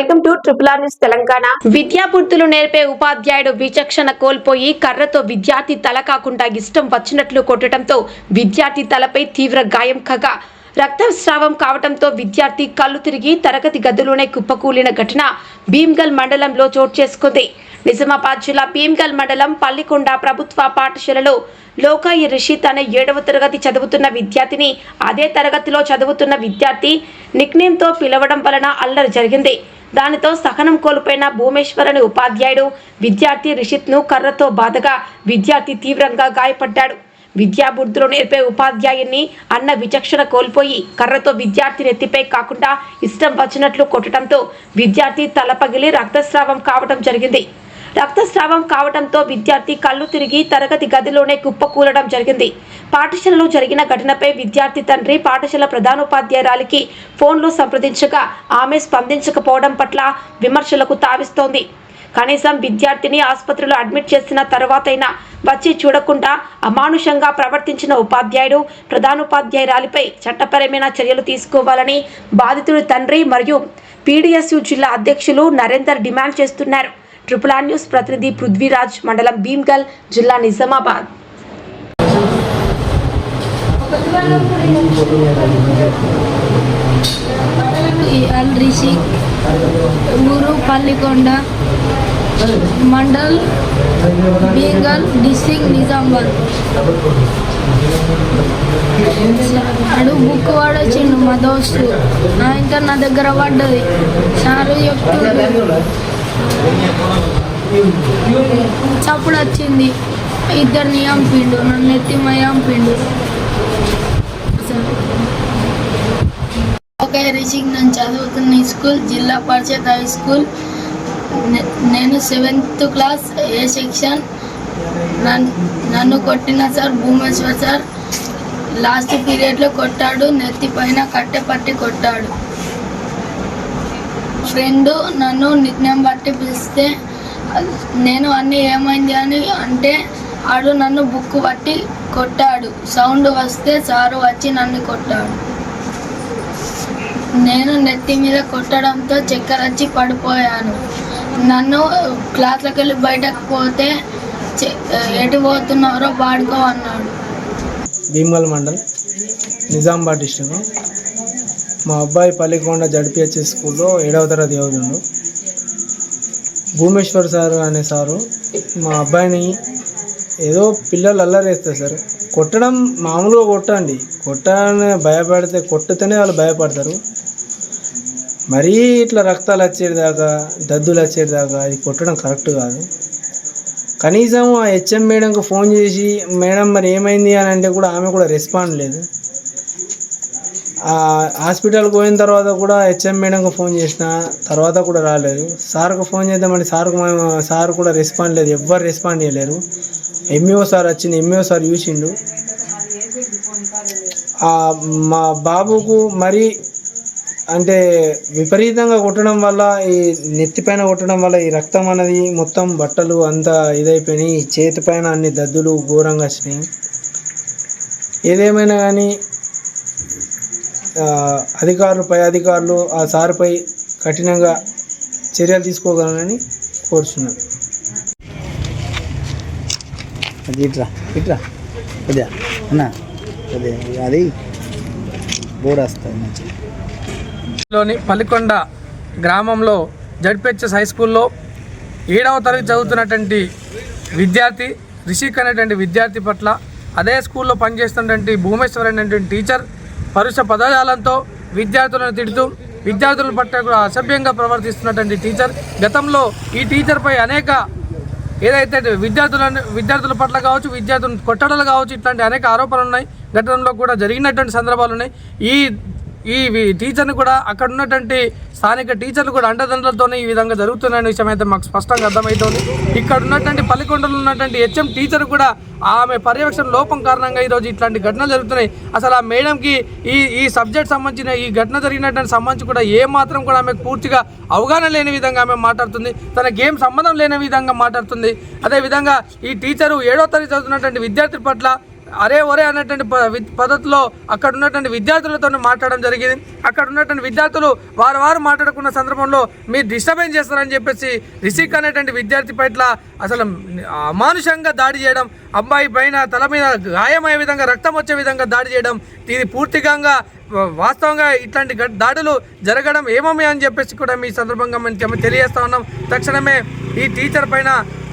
Welcome to triple R news Telangana. విద్యాబుద్ధులు నేర్పే ఉపాధ్యాయుడు విచక్షణ కోల్పోయి కర్రతో విద్యార్థి తల కాకుండా ఇష్టం వచ్చినట్లు కొట్టడంతో విద్యార్థి తలపై తీవ్ర గాయం కాగా. రక్తస్రావం కావడంతో విద్యార్థి కళ్ళు తిరిగి తరగతి గదిలోనే కుప్పకూలిన ఘటన భీమ్గల్ మండలంలో చోటు చేసుకుంది. నిజామాబాద్ జిల్లా భీమ్గల్ మండలం పల్లికొండ ప్రభుత్వ పాఠశాలలో లోకాయి రిషిత్ అనే ఏడవ తరగతి చదువుతున్న విద్యార్థిని అదే తరగతిలో చదువుతున్న విద్యార్థి నిక్నేమ్తో పిలవడం వలన అల్లరి జరిగింది. దానితో సహనం కోల్పోయిన భూమేశ్వరుని ఉపాధ్యాయుడు విద్యార్థి రిషిత్ను కర్రతో బాధగా విద్యార్థి తీవ్రంగా గాయపడ్డాడు. విద్యాబుద్ధులు నేర్పే ఉపాధ్యాయుని అన్న విచక్షణ కోల్పోయి కర్రతో విద్యార్థి నెత్తిపై కాకుండా ఇష్టం వచ్చినట్లు కొట్టడంతో విద్యార్థి తల పగిలి రక్తస్రావం కావడం జరిగింది. రక్తస్రావం కావడంతో విద్యార్థి కళ్ళు తిరిగి తరగతి గదిలోనే కుప్పకూలడం జరిగింది. పాఠశాలలో జరిగిన ఘటనపై విద్యార్థి తండ్రి పాఠశాల ప్రధానోపాధ్యాయురాలికి ఫోన్లో సంప్రదించగా ఆమె స్పందించకపోవడం పట్ల విమర్శలకు తావిస్తోంది. కనీసం విద్యార్థిని ఆసుపత్రిలో అడ్మిట్ చేసిన తర్వాతైనా వచ్చి చూడకుండా అమానుషంగా ప్రవర్తించిన ఉపాధ్యాయుడు ప్రధానోపాధ్యాయురాలిపై చట్టపరమైన చర్యలు తీసుకోవాలని బాధితుడి తండ్రి మరియు పీడీఎస్యు జిల్లా అధ్యక్షులు నరేందర్ డిమాండ్ చేస్తున్నారు. ట్రిపుల్ ఆర్ న్యూస్ ప్రతినిధి పృథ్వీరాజ్ మండలం భీమ్గల్ జిల్లా నిజామాబాద్. ఎల్ ఊరు పల్లికొండ మండల్ బీగల్ డిస్టిక్ నిజామాబాద్. అడు బుక్ వాడొచ్చిండు మా దోస్తు. నా ఇంకా నా దగ్గర పడ్డది. సారు చెప్తుండు. చప్పుడు వచ్చింది ఇద్దరిని అంపిండు నన్ను ఎత్తి అంపిండు ఓకే రిషిక్ నేను చదువుతున్న school Zilla Parishad high school. నేను సెవెంత్ క్లాస్ ఏ సెక్షన్? నన్ను కొట్టిన సార్ భూమేశ్వర్ సార్. లాస్ట్ పీరియడ్లో కొట్టాడు నెత్తి పైన కట్టె పట్టి కొట్టాడు. ఫ్రెండ్ నన్ను నిజ్ఞం బట్టి పిలిస్తే నేను అన్నీ ఏమైంది అని అంటే ఆడు నన్ను బుక్ పట్టి కొట్టాడు. సౌండ్ వస్తే సారు వచ్చి నన్ను కొట్టాడు. నేను నెత్తి మీద కొట్టడంతో చక్కెర వచ్చి పడిపోయాను. నన్ను క్లాత్లోకి వెళ్ళి బయటకు పోతే ఎటు పోతున్నారో పాడుకో అన్నాడు. భీమగల్ మండల్ నిజామాబాద్ డిస్టిక్ మా అబ్బాయి పల్లికొండ జడ్పిహెచ్ఎస్ స్కూల్లో ఏడవ తరగతి చదువుతుండు భూమేశ్వర్ సార్ అనే సారు మా అబ్బాయిని ఏదో పిల్లలు అల్లరేస్తారు సార్. కొట్టడం మామూలుగా కొట్టండి. కొట్టని భయపడితే కొట్టితేనే వాళ్ళు భయపడతారు. మరీ ఇట్లా రక్తాలు వచ్చేదాకా దద్దులు వచ్చేదాకా ఇది కొట్టడం కరెక్ట్ కాదు. కనీసం ఆ హెచ్ఎం మేడంకు ఫోన్ చేసి మేడం మరి ఏమైంది? అని అంటే కూడా ఆమె కూడా రెస్పాండ్ లేదు. హాస్పిటల్కి పోయిన తర్వాత కూడా హెచ్ఎం మేడంకు ఫోన్ చేసిన తర్వాత కూడా రాలేదు. సార్కు ఫోన్ చేద్దామని సార్కు సార్ కూడా రెస్పాండ్ లేదు. ఎవ్వరు రెస్పాండ్ చేయలేరు. ఎంఈఓ సార్ వచ్చింది ఎంఈఓ సార్ చూసిండు. మా బాబుకు మరి అంటే విపరీతంగా కొట్టడం వల్ల ఈ నెత్తిపైన కొట్టడం వల్ల ఈ రక్తం అనేది మొత్తం బట్టలు అంతా ఇదైపోయినాయి. చేతి పైన అన్ని దద్దులు ఘోరంగా వచ్చినాయి. ఏదేమైనా కానీ అధికారులు పై అధికారులు ఆ సార్పై కఠినంగా చర్యలు తీసుకోగలనని కోరుచున్నాను. అది ఇట్రా ఇట్రా. కొద్దిగా అన్న. కొద్దిగా అది బోర్డు వస్తుంది మంచిగా. లోని పల్లికొండ గ్రామంలో జడ్పిహెచ్ఎస్ హై స్కూల్లో ఏడవ తరగతి చదువుతున్నటువంటి విద్యార్థి రిషిక్ అనేటువంటి విద్యార్థి పట్ల అదే స్కూల్లో పనిచేస్తున్నటువంటి భూమేశ్వర్ అనేటువంటి టీచర్ పరుష పదజాలంతో విద్యార్థులను తిడుతూ విద్యార్థుల పట్ల కూడా అసభ్యంగా ప్రవర్తిస్తున్నటువంటి టీచర్. గతంలో ఈ టీచర్పై అనేక ఏదైతే విద్యార్థులను విద్యార్థుల పట్ల కావచ్చు విద్యార్థులను కొట్టడాలు కావచ్చు ఇట్లాంటి అనేక ఆరోపణలు ఉన్నాయి. గతంలో కూడా జరిగినటువంటి సందర్భాలు ఉన్నాయి. ఈ ఈ టీచర్ని కూడా అక్కడ ఉన్నటువంటి స్థానిక టీచర్లు కూడా అండదండలతోనే ఈ విధంగా జరుగుతున్న విషయం అయితే మాకు స్పష్టంగా అర్థమవుతోంది ఇక్కడ ఉన్నటువంటి పల్లికొండలో ఉన్నటువంటి హెచ్ఎం టీచర్ కూడా ఆమె పర్యవేక్షణ లోపం కారణంగా ఈరోజు ఇట్లాంటి ఘటనలు జరుగుతున్నాయి. అసలు ఆ మేడంకి ఈ ఈ సబ్జెక్ట్ సంబంధించిన ఈ ఘటన జరిగినటువంటి సంబంధించి కూడా ఏ మాత్రం కూడా ఆమెకు పూర్తిగా అవగాహన లేని విధంగా ఆమె మాట్లాడుతుంది. తనకి ఏం సంబంధం లేని విధంగా మాట్లాడుతుంది. అదేవిధంగా ఈ టీచరు ఏడో తరగతి చదువుతున్నటువంటి విద్యార్థి పట్ల అరే ఒరే అన్నటువంటి ప- పద్ధతిలో అక్కడ ఉన్నటువంటి విద్యార్థులతో మాట్లాడడం జరిగింది. అక్కడ ఉన్నటువంటి విద్యార్థులు వారు వారు మాట్లాడుకున్న సందర్భంలో మీరు డిస్టర్బెన్స్ చేస్తారని చెప్పేసి రిషిక్ అనేటువంటి విద్యార్థి పట్ల అసలు అమానుషంగా దాడి చేయడం అబ్బాయి పైన తల మీద గాయమయ్యే విధంగా రక్తం వచ్చే విధంగా దాడి చేయడం ఇది పూర్తిగా వాస్తవంగా ఇట్లాంటి గ- దాడులు జరగడం ఏమమ్మి అని చెప్పేసి కూడా మీ సందర్భంగా మేము తెలియజేస్తా ఉన్నాం. తక్షణమే ఈ టీచర్ పైన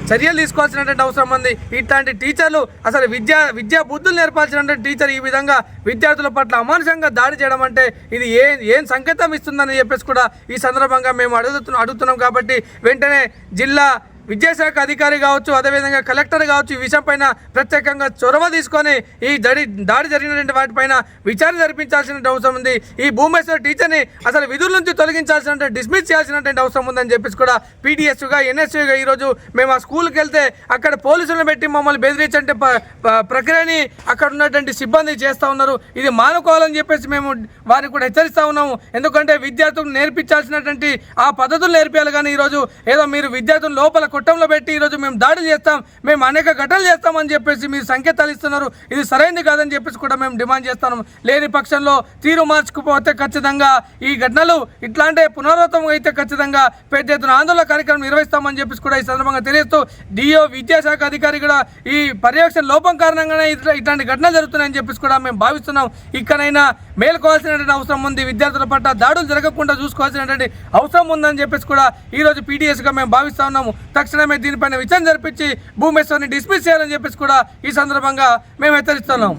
చర్యలు తీసుకోవాల్సినటువంటి అవసరం ఉంది. ఇట్లాంటి టీచర్లు అసలు విద్యా విద్యా బుద్ధులు నేర్పాల్సినటువంటి టీచర్ ఈ విధంగా విద్యార్థుల పట్ల అమానుషంగా దాడి చేయడం అంటే ఇది ఏ ఏం సంకేతం ఇస్తుందని చెప్పేసి కూడా ఈ సందర్భంగా మేము అడుగుతున్నాం అడుగుతున్నాం కాబట్టి వెంటనే జిల్లా విద్యాశాఖ అధికారి కావచ్చు అదేవిధంగా కలెక్టర్ కావచ్చు ఈ విషయంపైన ప్రత్యేకంగా చొరవ తీసుకొని ఈ దడి దాడి జరిగినటువంటి వాటిపైన విచారణ జరిపించాల్సిన అవసరం ఉంది. ఈ భూమేశ్వర టీచర్ని అసలు విధుల నుంచి తొలగించాల్సిన డిస్మిస్ చేయాల్సినటువంటి అవసరం ఉందని చెప్పేసి కూడా పీడిఎస్గా ఎన్ఎస్యూగా ఈరోజు మేము ఆ స్కూల్కి వెళ్తే అక్కడ పోలీసులను పెట్టి మమ్మల్ని బెదిరించే ప్రక్రియని అక్కడ ఉన్నటువంటి సిబ్బంది చేస్తూ ఉన్నారు. ఇది మానుకోవాలని చెప్పేసి మేము వారికి కూడా హెచ్చరిస్తూ ఉన్నాము. ఎందుకంటే విద్యార్థులకు నేర్పించాల్సినటువంటి ఆ పద్ధతులు నేర్పించాలి కానీ ఈరోజు ఏదో మీరు విద్యార్థులు లోపల పుట్టంలో పెట్టి ఈరోజు మేము దాడులు చేస్తాం మేము అనేక ఘటనలు చేస్తామని చెప్పేసి మీరు సంకేతాలు ఇస్తున్నారు. ఇది సరైనది కాదని చెప్పేసి కూడా మేము డిమాండ్ చేస్తాం లేని పక్షంలో తీరు మార్చుకుపోతే ఖచ్చితంగా ఈ ఘటనలు ఇట్లాంటి పునరావృతం అయితే ఖచ్చితంగా పెద్ద ఎత్తున ఆందోళన కార్యక్రమం నిర్వహిస్తామని చెప్పేసి కూడా ఈ సందర్భంగా తెలియస్తూ డిఓ విద్యాశాఖ అధికారి కూడా ఈ పర్యవేక్షణ లోపం కారణంగానే ఇట్లా ఇట్లాంటి ఘటనలు జరుగుతున్నాయని చెప్పేసి కూడా మేము భావిస్తున్నాం. ఇక్కడైనా మేల్కోవాల్సినటువంటి అవసరం ఉంది. విద్యార్థుల పట్ల దాడులు జరగకుండా చూసుకోవాల్సినటువంటి అవసరం ఉందని చెప్పేసి కూడా ఈ రోజు పీడిఎస్గా మేము భావిస్తా ఉన్నాము. తక్షణమే దీనిపైన విచారణ జరిపించి భూమేశ్వర్ని డిస్మిస్ చేయాలని చెప్పేసి కూడా ఈ సందర్భంగా మేము హెచ్చరిస్తున్నాం.